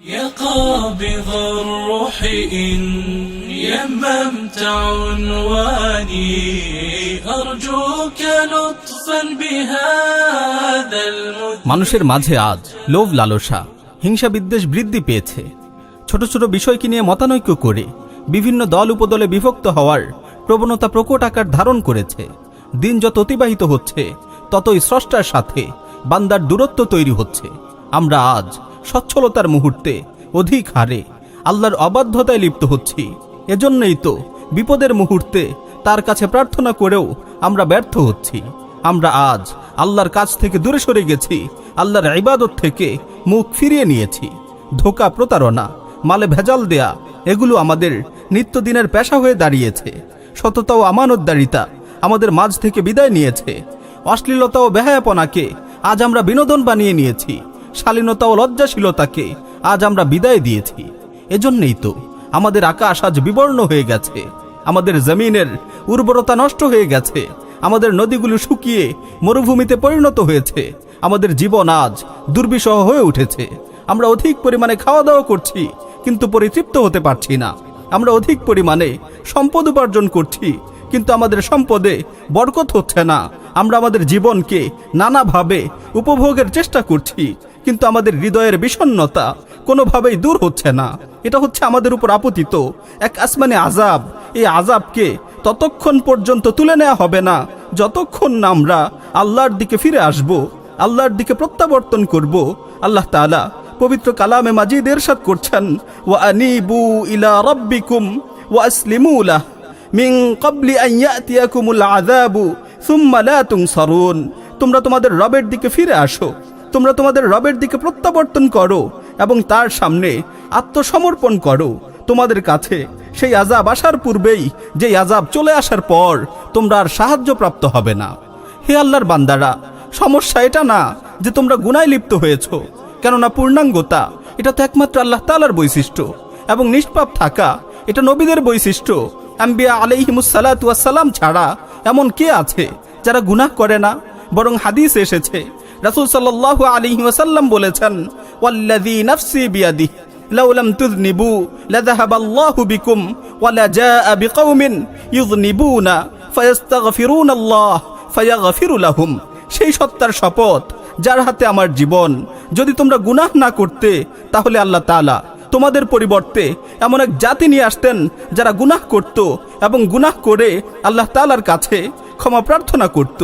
يا قابض الروح إن يممت عنواني أرجوك لطفا بهذا المد মানুষের মাঝে আজ লোভ লালসা হিংসা বিদ্বেষ বৃদ্ধি পেয়েছে ছোট ছোট বিষয়কে নিয়ে মতানৈক্য করে বিভিন্ন দল উপদলে বিভক্ত হওয়ার প্রবণতা প্রকট আকার ধারণ করেছে দিন যত অতিবাহিত হচ্ছে ততই স্রষ্টার সাথে বান্দার দূরত্ব তৈরি হচ্ছে আমরা আজ সচ্ছলতার মুহূর্তে অধিক হারে। আল্লাহর অবাধ্যতায় লিপ্ত হচ্ছি। এজন্যই তো বিপদের মুহূর্তে তার কাছে প্রার্থনা করেও আমরা ব্যর্থ হচ্ছি। আমরা আজ আল্লাহর কাছ থেকে দূরে সরে গেছি, আল্লাহর ইবাদত থেকে মুখ ফিরিয়ে নিয়েছি। ধোকা প্রতারণা, মালে ভেজাল দেয়া, এগুলো আমাদের নিত্যদিনের পেশা হয়ে দাঁড়িয়েছে। সততা ও আমানতদারিতা আমাদের মাঝ থেকে বিদায় নিয়েছে। অশ্লীলতা ও বেহায়াপনাকে আজ আমরা বিনোদন বানিয়ে নিয়েছি। শালীনতা ও লজ্জাশীলতাকে আজ আমরা বিদায় দিয়েছি। এজন্যই তো আমাদের আকাশ আজ বিবর্ণ হয়ে গেছে। আমাদের জমিনের উর্বরতা নষ্ট হয়ে গেছে। আমাদের নদীগুলো শুকিয়ে মরুভূমিতে পরিণত হয়েছে। আমাদের জীবন আজ দুর্বিষহ হয়ে উঠেছে। আমরা অধিক পরিমাণে খাওয়া দাওয়া করছি, কিন্তু পরিতৃপ্ত হতে পারছি না। আমরা অধিক পরিমাণে সম্পদ উপার্জন করছি, কিন্তু আমাদের সম্পদে বরকত হচ্ছে না। আমরা আমাদের জীবনকে নানাভাবে উপভোগের চেষ্টা করছি। কিন্তু আমাদের হৃদয়ের বিষণ্ণতা কোনোভাবেই দূর হচ্ছে না। এটা হচ্ছে আমাদের উপর আপতিত। এক আসমানে আজাব এই আজাবকে ততক্ষণ পর্যন্ত তুলে নেওয়া হবে না। যতক্ষণ না আমরা আল্লাহর দিকে ফিরে আসব, আল্লাহর দিকে প্রত্যাবর্তন করব, আল্লাহ তাআলা পবিত্র কালামে মাজিদ এরশাদ করছেন, ওয়া আনিবু ইলা রব্বিকুম ওয়া আসলিমু মিং মিন ক্বাবলি আন ইয়াতিয়াকুমুল আযাবু সুম্মা লা তুনসারুন। তোমরা তোমাদের রবের দিকে ফিরে আসো। তোমরা তোমাদের রবের দিকে প্রত্যাবর্তন করো এবং তার সামনে আত্মসমর্পণ করো। তোমাদের কাছে সেই আজাব আসার পূর্বেই যে আজাব চলে আসার পর তোমরা আর সাহায্য প্রাপ্ত হবে না। হে আল্লাহর বান্দারা, সমস্যা এটা না যে তোমরা গুনায় লিপ্ত হয়েছো, কেননা পূর্ণাঙ্গতা এটা তো একমাত্র আল্লাহ তালার বৈশিষ্ট্য এবং নিষ্পাপ থাকা এটা নবীদের বৈশিষ্ট্য। আম্বিয়া আলাইহিমুসালাতাম ছাড়া এমন কে আছে যারা গুনাহ করে না? বরং হাদিস এসেছে রাসূল সাল্লাল্লাহু আলাইহি ওয়াসাল্লাম বলেছেন, ওয়াল্লাযী নাফসি বিয়াদি লাউ লাম তুযনিবু, লাযাহাবাল্লাহু বিকুম, ওয়া লাজাআ বিকাউমিন ইযনিবুনা, ফায়াস্তাগফিরুনাল্লাহ, ফায়াগফিরু লাহুম। সেই সত্তার শপথ, যার হাতে আমার জীবন। যদি তোমরা গুনাহ না করতে, তাহলে আল্লাহ তাআলা তোমাদের পরিবর্তে এমন এক জাতি নিয়ে আসতেন, যারা গুনাহ করত এবং গুনাহ করে আল্লাহ তাআলার কাছে ক্ষমা প্রার্থনা করত।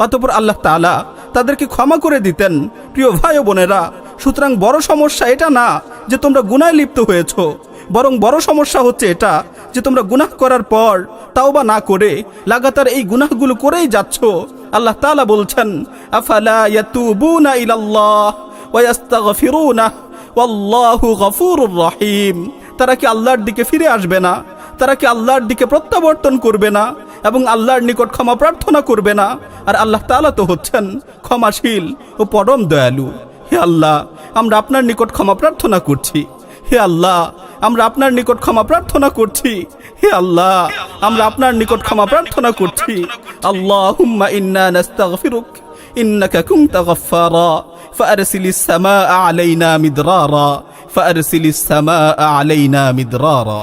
অতপর আল্লাহ তালা তাদেরকে ক্ষমা করে দিতেন। প্রিয় ভাই বোনেরা, সুতরাং বড় সমস্যা এটা না যে তোমরা গুনায় লিপ্ত হয়েছ। বরং বড় সমস্যা হচ্ছে এটা যে তোমরা গুনাহ করার পর তাও বা না করে লাগাতার এই গুনাহগুলো করেই যাচ্ছ। আল্লাহ তালা বলছেন রহিম। তারা কি আল্লাহর দিকে ফিরে আসবে না? তারা কি আল্লাহর দিকে প্রত্যাবর্তন করবে না? এবং আল্লাহর নিকট ক্ষমা প্রার্থনা করবে না আর আল্লাহ তাআলা তো হচ্ছেন ক্ষমাশীল ও পরম দয়ালু হে আল্লাহ আমরা আপনার নিকট ক্ষমা প্রার্থনা করছি হে আল্লাহ আমরা আপনার নিকট ক্ষমা প্রার্থনা করছি হে আল্লাহ আমরা আপনার নিকট ক্ষমা প্রার্থনা করছি আল্লাহুম্মা ইন্না নাস্তাগফিরুক ইন্নাকা কুনতা গফফারা فأرسل السماء علينا مدرارا فأرسل السماء علينا مدرارا